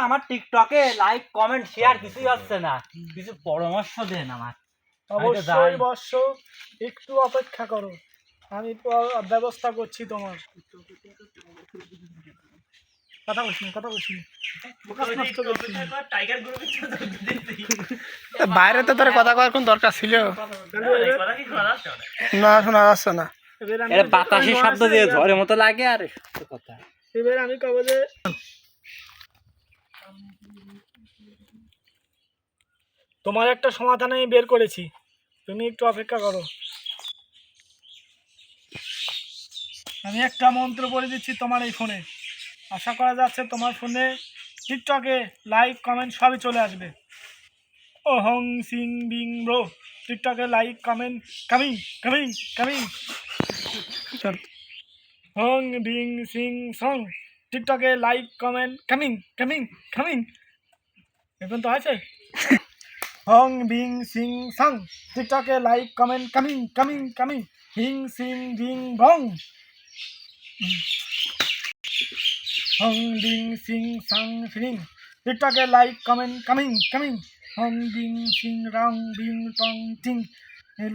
আমার টিকটকে like comment share কিছুই হচ্ছে না? কিছু পরামর্শ দেন আমার। বর্ষ একটু অপেক্ষা করো আমি তো ব্যবস্থা করছি তোমার কথা বলছি কথা বলছি বাইরে তো তোর কথা কওয়ার কোন দরকার ছিল? এবার- না শোনা যাচ্ছে না। বাতাসের শব্দ দিয়ে ঝড়ের মতো লাগে আর কথা। এবার আমি কব যে তোমার একটা সমাধান আমি বের করেছি। তুমি একটু অপেক্ষা করো। আমি একটা মন্ত্র বলে দিচ্ছি তোমার এই ফোনে। আশা করা যাচ্ছে তোমার ফোনে টিকটকে লাইক কমেন্ট সবই চলে আসবে। ও হং সিং বিং ব্রো টিকটকে like comment coming coming coming. Hong বিং সিং সং টিকটকে like comment coming coming coming. এখন তো আছে। হং বিং সিং সং টিকটকে like comment coming coming coming. হিং সিং বিং বং হং বিং সিং সং ফিং টিকটকে লাইক কমেন্ট কামিং কামিং হং বিং সিং রং বিং টং টিং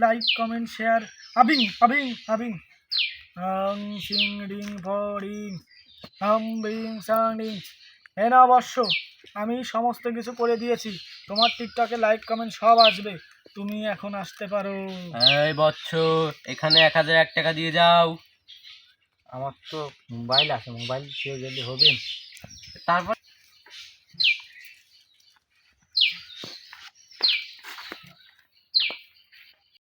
লাইক কমেন্ট শেয়ার আবিং আবিং আবিং হং সিং রিং ফরিং হম বিং সাং এ না অবশ্য আমি সমস্ত কিছু করে দিয়েছি। তোমার টিকটকে লাইক কমেন্ট সব আসবে। তুমি এখন আসতে পারো। এই বচ্চ এখানে এক হাজার এক টাকা দিয়ে যাও। আমার তো মোবাইল আছে মোবাইল দিয়ে গেলে হবে তারপর